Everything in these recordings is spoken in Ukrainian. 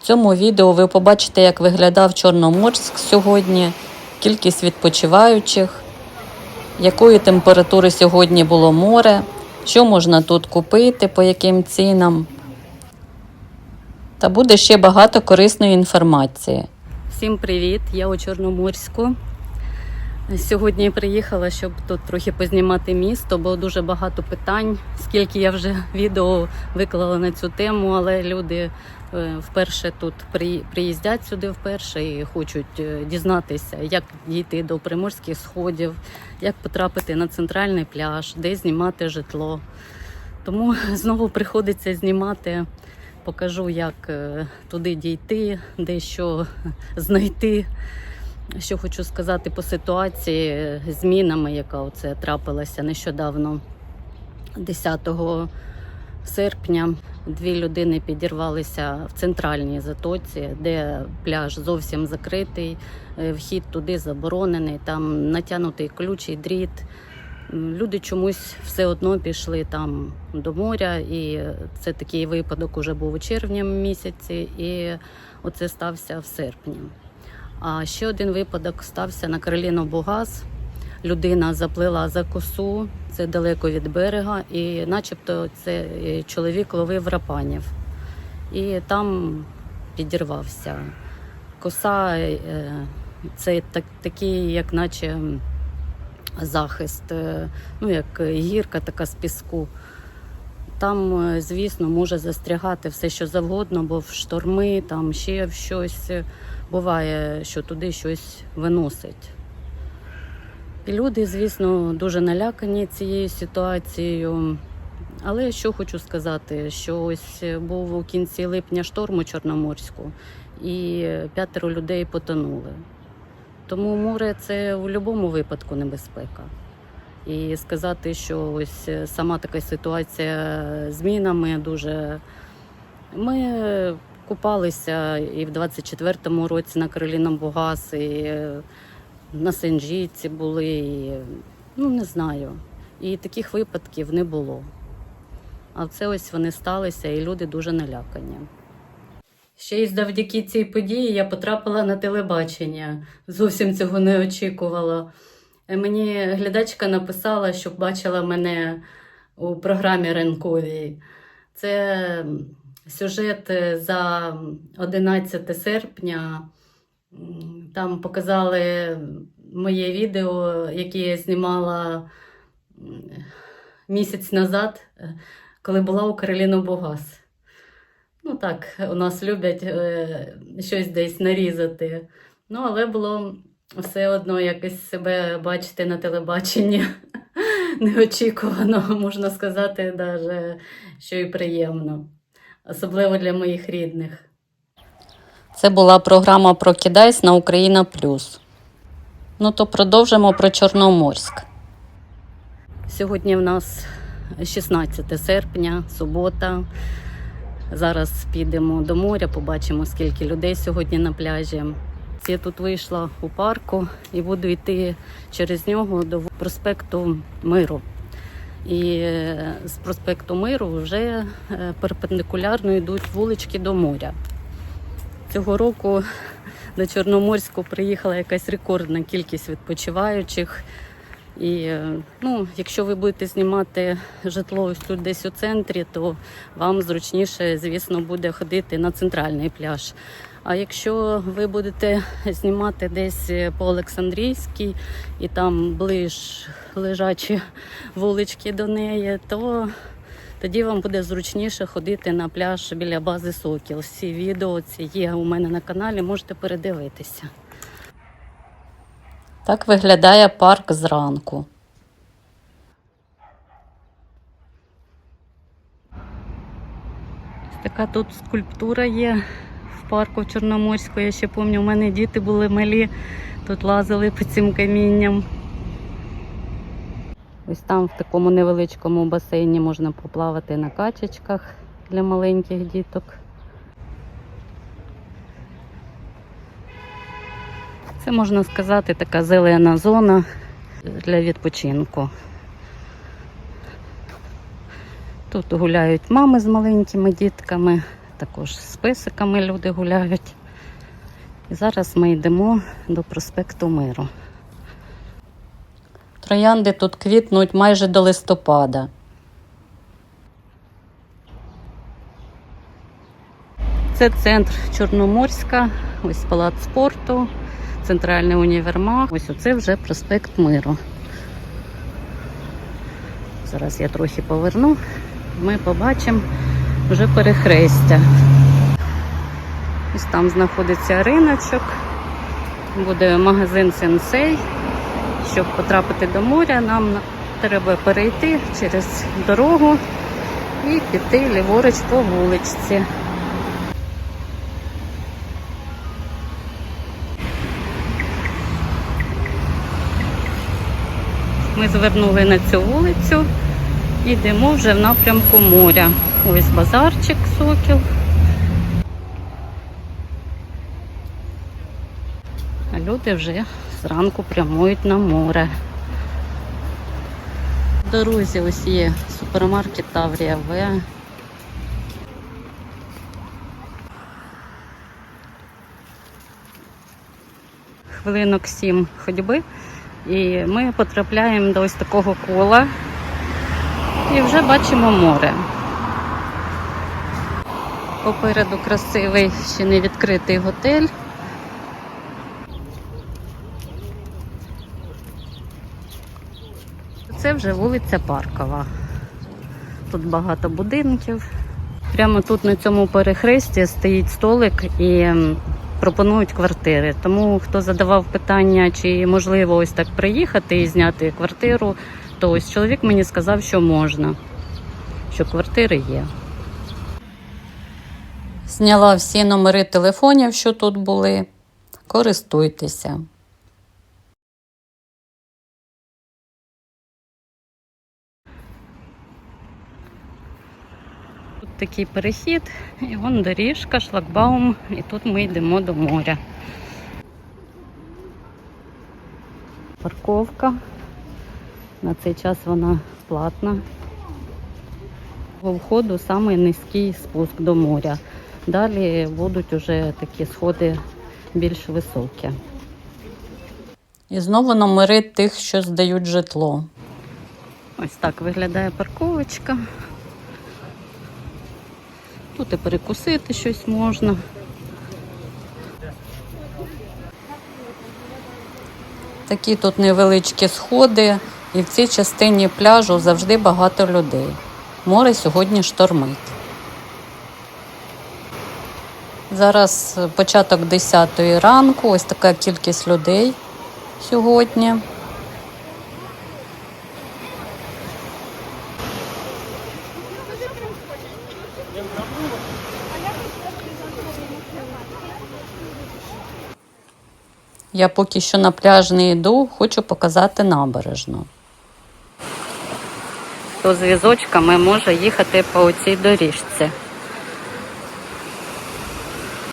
В цьому відео ви побачите, як виглядав Чорноморськ сьогодні, кількість відпочиваючих, якої температури сьогодні було море, що можна тут купити, по яким цінам. Та буде ще багато корисної інформації. Всім привіт! Я у Чорноморську. Сьогодні приїхала, щоб тут трохи познімати місто, бо дуже багато питань. Скільки я вже відео виклала на цю тему, але люди вперше тут приїздять сюди вперше і хочуть е, дізнатися, як дійти до приморських сходів, як потрапити на центральний пляж, де знімати житло. Тому знову приходиться знімати. Покажу, як е, туди дійти, де що знайти. Що хочу сказати по ситуації е, змінами, яка оце трапилася нещодавно, 10 серпня. Дві людини підірвалися в центральній затоці, де пляж зовсім закритий, е, вхід туди заборонений, там натягнутий ключ і дріт. Люди чомусь все одно пішли там до моря, і це такий випадок уже був у червні місяці, і оце стався в серпні. А ще один випадок стався на Кароліно Бугаз. Людина заплила за косу, це далеко від берега, і начебто це е, чоловік ловив рапанів. І там підірвався. Коса е, це так, такий, як наче захист, е, ну як гірка така з піску. Там, звісно, може застрягати все, що завгодно, бо в шторми, там ще в щось буває, що туди щось виносить. І люди, звісно, дуже налякані цією ситуацією. Але що хочу сказати, що ось був у кінці липня шторм у Чорноморську, і п'ятеро людей потонули. Тому море це в будь-якому випадку небезпека. І сказати, що ось е, сама така ситуація з мінами дуже. Ми купалися і в 24-му році на Кароліном Бугас, і е, на Сенджійці були, ну не знаю. І таких випадків не було. А це ось вони сталися, і люди дуже налякані. Ще й завдяки цій події я потрапила на телебачення. Зовсім цього не очікувала. Е, Мені глядачка написала, щоб бачила мене у програмі ранковій. Це сюжет е, за 11 серпня. Там показали моє відео, яке я знімала місяць назад, е, коли була у Кароліну Бугас. Ну так, у нас люблять е, щось десь нарізати. Ну, але було все одно якось себе бачити на телебаченні неочікувано, можна сказати, даже, що і приємно, особливо для моїх рідних. Це була програма Прокидайсь на Україна Плюс. Ну то продовжимо про Чорноморськ. Сьогодні в нас 16 серпня, субота. Зараз підемо до моря, побачимо, скільки людей сьогодні на пляжі. Я тут вийшла у парку і буду йти через нього до проспекту Миру. І з проспекту Миру вже е, перпендикулярно йдуть вулички до моря. Цього року до Чорноморську приїхала якась рекордна кількість відпочиваючих. І е, ну, якщо ви будете знімати житло ось тут десь у центрі, то вам зручніше, звісно, буде ходити на центральний пляж. А якщо ви будете знімати десь по Олександрійській і там ближ лежачі вулички до неї, то тоді вам буде зручніше ходити на пляж біля бази Сокіл. Всі відео ці є у мене на каналі, можете передивитися. Так виглядає парк зранку. Така тут скульптура є в парку Чорноморську. Я ще пам'ятаю, у мене діти були малі, тут лазили по цим камінням. Ось там в такому невеличкому басейні можна поплавати на качечках для маленьких діток. Це можна сказати така зелена зона для відпочинку. Тут гуляють мами з маленькими дітками, також з песиками люди гуляють. І зараз ми йдемо до проспекту Миру. Троянди тут квітнуть майже до листопада. Це центр Чорноморська, ось палац спорту, центральний універмаг. Ось оце вже проспект Миру. Зараз я трохи поверну. Ми побачимо вже перехрестя. Ось там знаходиться риночок, буде магазин Сенсей. Щоб потрапити до моря, нам треба перейти через дорогу і піти ліворуч по вуличці. Ми звернули на цю вулицю йдемо вже в напрямку моря. Ось базарчик сокіл. А люди вже зранку прямують на море. В дорозі ось є супермаркет Таврія В. Хвилинок сім ходьби. І ми потрапляємо до ось такого кола і вже бачимо море. Попереду красивий ще не відкритий готель. Вже вулиця Паркова. Тут багато будинків. Прямо тут на цьому перехресті стоїть столик і пропонують квартири. Тому хто задавав питання, чи можливо ось так приїхати і зняти квартиру, то ось чоловік мені сказав, що можна, що квартири є. Зняла всі номери телефонів, що тут були. Користуйтеся. Тут такий перехід, і вон доріжка, шлагбаум, і тут ми йдемо до моря. Парковка. На цей час вона платна. По входу самий низький спуск до моря. Далі будуть уже такі сходи більш високі. І знову номери тих, що здають житло. Ось так виглядає парковочка. Тут і перекусити щось можна. Такі тут невеличкі сходи, і в цій частині пляжу завжди багато людей. Море сьогодні штормить. Зараз початок 10 ранку, ось така кількість людей сьогодні. Я поки що на пляж не йду, хочу показати набережну. То з візочками може їхати по цій доріжці.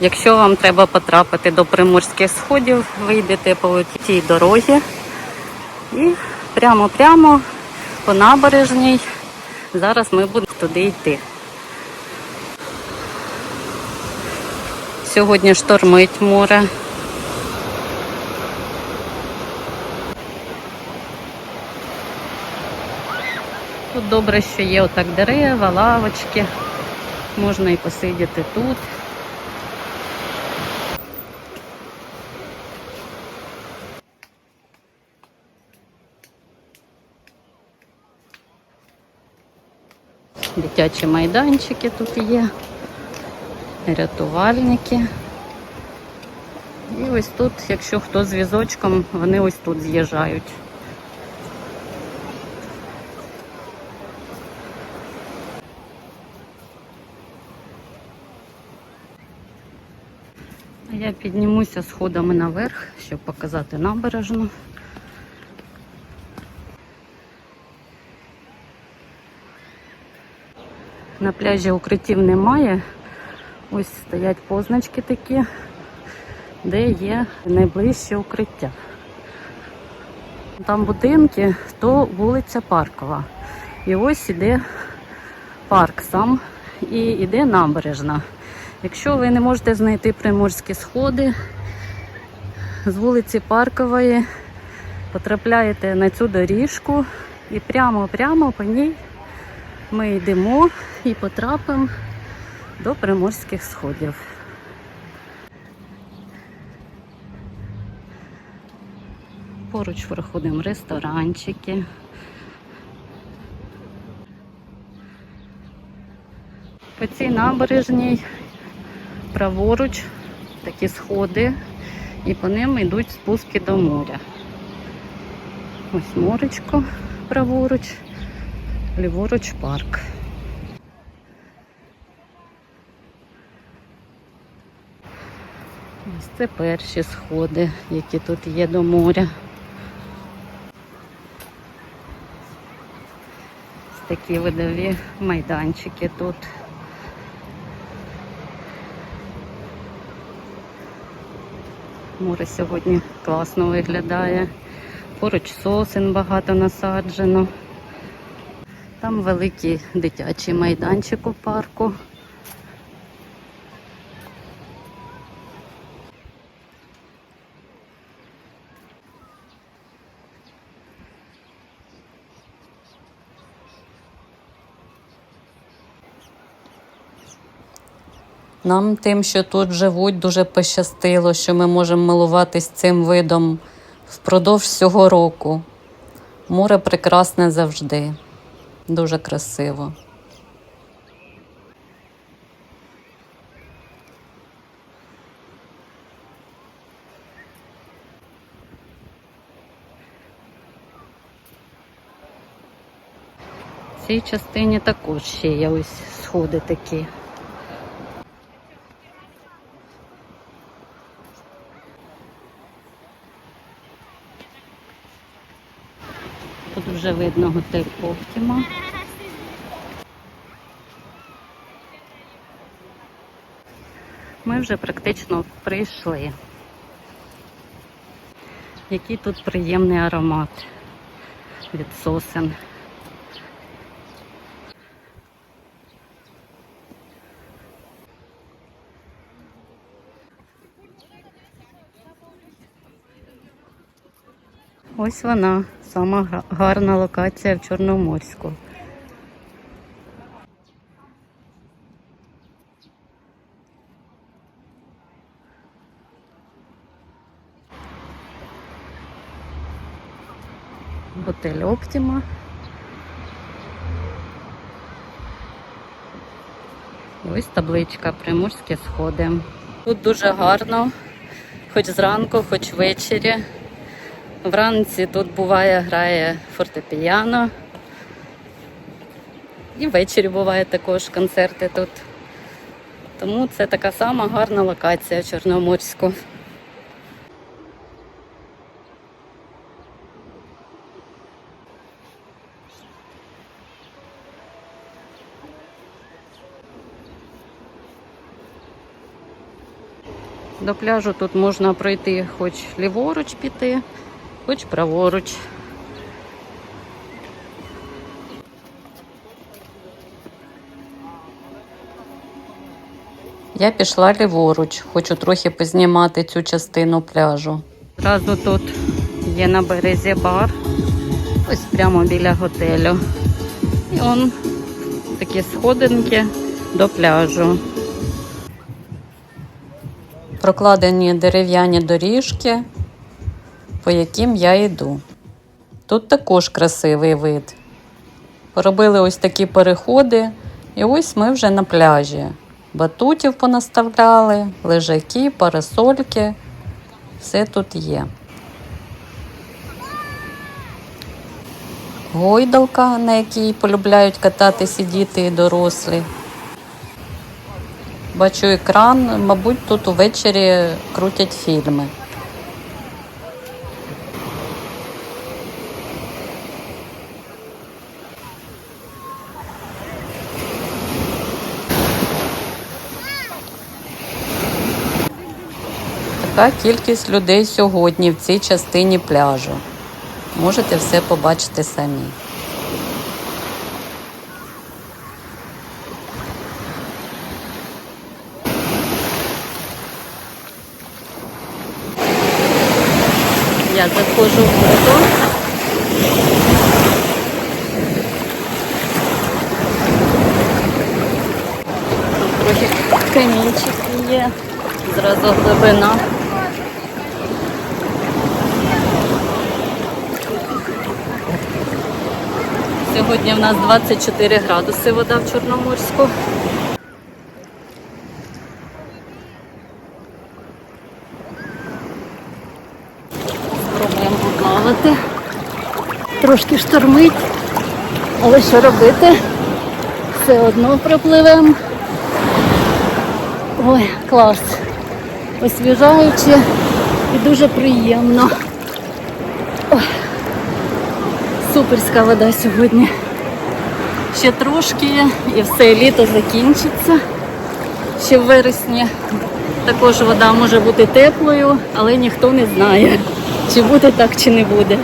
Якщо вам треба потрапити до приморських сходів, вийдете по тій дорозі і прямо-прямо по набережній. Зараз ми будемо туди йти. Сьогодні штормить море. Тут добре, що є отак дерева, лавочки. Можна і посидіти тут. Дитячі майданчики тут є, рятувальники. І ось тут, якщо хто з візочком, вони ось тут з'їжджають. Я піднімуся сходами наверх, щоб показати набережну. На пляжі укриттів немає. Ось стоять позначки такі, де є найближче укриття. Там будинки, то вулиця Паркова. І ось іде парк сам і іде набережна. Якщо ви не можете знайти приморські сходи з вулиці Паркової, потрапляєте на цю доріжку і прямо-прямо по ній ми йдемо і потрапимо до приморських сходів. Поруч проходимо ресторанчики. По цій набережній праворуч такі сходи, і по ним йдуть спуски до моря. Ось моречко праворуч, ліворуч парк. Ось це перші сходи, які тут є до моря. Ось такі видові майданчики тут. Море сьогодні класно виглядає. Поруч сосен багато насаджено. Там великий дитячий майданчик у парку. Нам тим, що тут живуть, дуже пощастило, що ми можемо милуватись цим видом впродовж всього року. Море прекрасне завжди, дуже красиво. В цій частині також ще є ось сходи такі. Тут вже видно готель Оптіма. Ми вже практично прийшли. Який тут приємний аромат від сосен. Ось вона, сама гарна локація в Чорноморську. Готель Оптіма. Ось табличка Приморські сходи. Тут дуже гарно, хоч зранку, хоч ввечері. Вранці тут буває, грає фортепіано. І ввечері буває також концерти тут. Тому це така сама гарна локація в Чорноморську. До пляжу тут можна пройти хоч ліворуч піти, хоч праворуч. Я пішла ліворуч, хочу трохи познімати цю частину пляжу. Зразу тут є на березі бар, ось прямо біля готелю. І он такі сходинки до пляжу. Прокладені дерев'яні доріжки, по яким я йду. Тут також красивий вид. Поробили ось такі переходи, і ось ми вже на пляжі. Батутів понаставляли, лежаки, парасольки. Все тут є. Гойдалка, на якій полюбляють кататися діти і дорослі. Бачу екран, мабуть, тут увечері крутять фільми. Така кількість людей сьогодні в цій частині пляжу. Можете все побачити самі. Я заходжу в коридор. Трохи камінчики є, зразу глибина. Сьогодні в нас 24 градуси вода в Чорноморську. Спробуємо поплавати. Трошки штормить, але що робити? Все одно пропливемо. Ой, клас. Освіжаюче і дуже приємно. Ой, суперська вода сьогодні. Ще трошки і все літо закінчиться. Ще в вересні також вода може бути теплою, але ніхто не знає, чи буде так, чи не буде.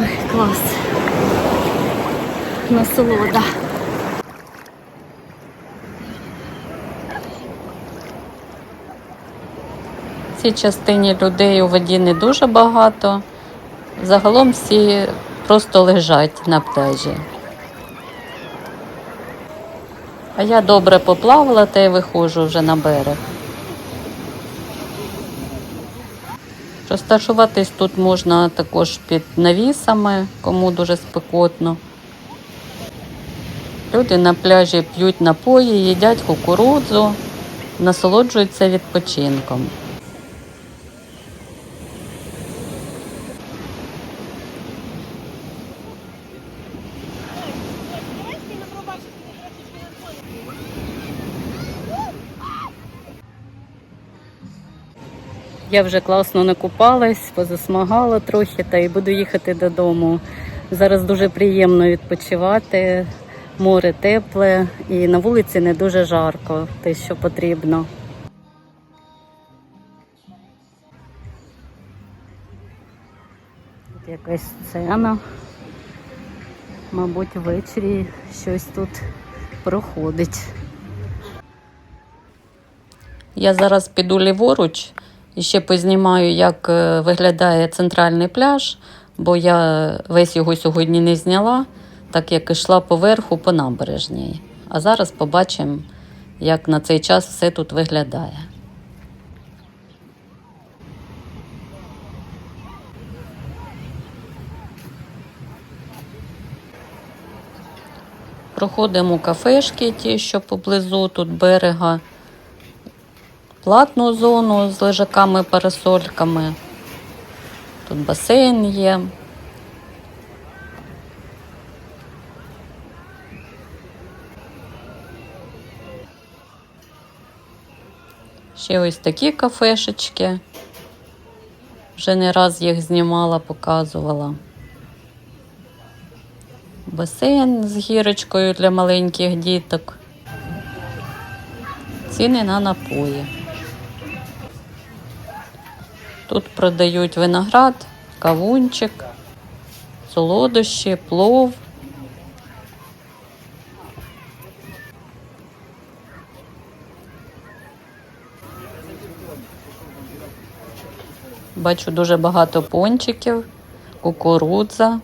Ой, клас. Насолода. В цій частині людей у воді не дуже багато. Загалом всі просто лежать на пляжі. А я добре поплавала та й виходжу вже на берег. Розташуватись тут можна також під навісами, кому дуже спекотно. Люди на пляжі п'ють напої, їдять кукурудзу, насолоджуються відпочинком. Я вже класно накупалась, позасмагала трохи та й буду їхати додому. Зараз дуже приємно відпочивати, море тепле і на вулиці не дуже жарко, те, що потрібно. Тут якась сцена. Мабуть, ввечері щось тут проходить. Я зараз піду ліворуч і ще познімаю, як е, виглядає центральний пляж, бо я весь його сьогодні не зняла, так як йшла поверху по набережній. А зараз побачимо, як на цей час все тут виглядає. Проходимо кафешки, ті, що поблизу тут берега платну зону з лежаками, парасольками. Тут басейн є. Ще ось такі кафешечки. Вже не раз їх знімала, показувала. Басейн з гірочкою для маленьких діток. Ціни на напої. Тут продають виноград, кавунчик, солодощі, плов. Бачу дуже багато пончиків, кукурудза.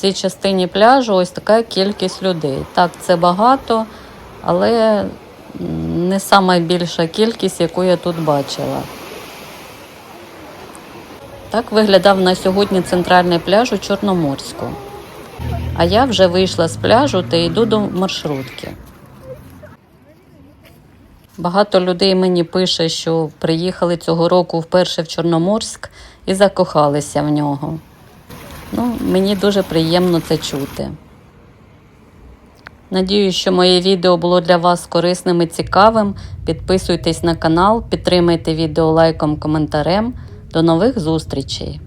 Цій частині пляжу ось така кількість людей. Так, це багато, але не сама більша кількість, яку я тут бачила. Так виглядав на сьогодні центральний пляж у Чорноморську. А я вже вийшла з пляжу та йду до маршрутки. Багато людей мені пише, що приїхали цього року вперше в Чорноморськ і закохалися в нього. Ну, мені дуже приємно це чути. Надію, що моє відео було для вас корисним і цікавим. Підписуйтесь на канал, підтримайте відео лайком, коментарем. До нових зустрічей!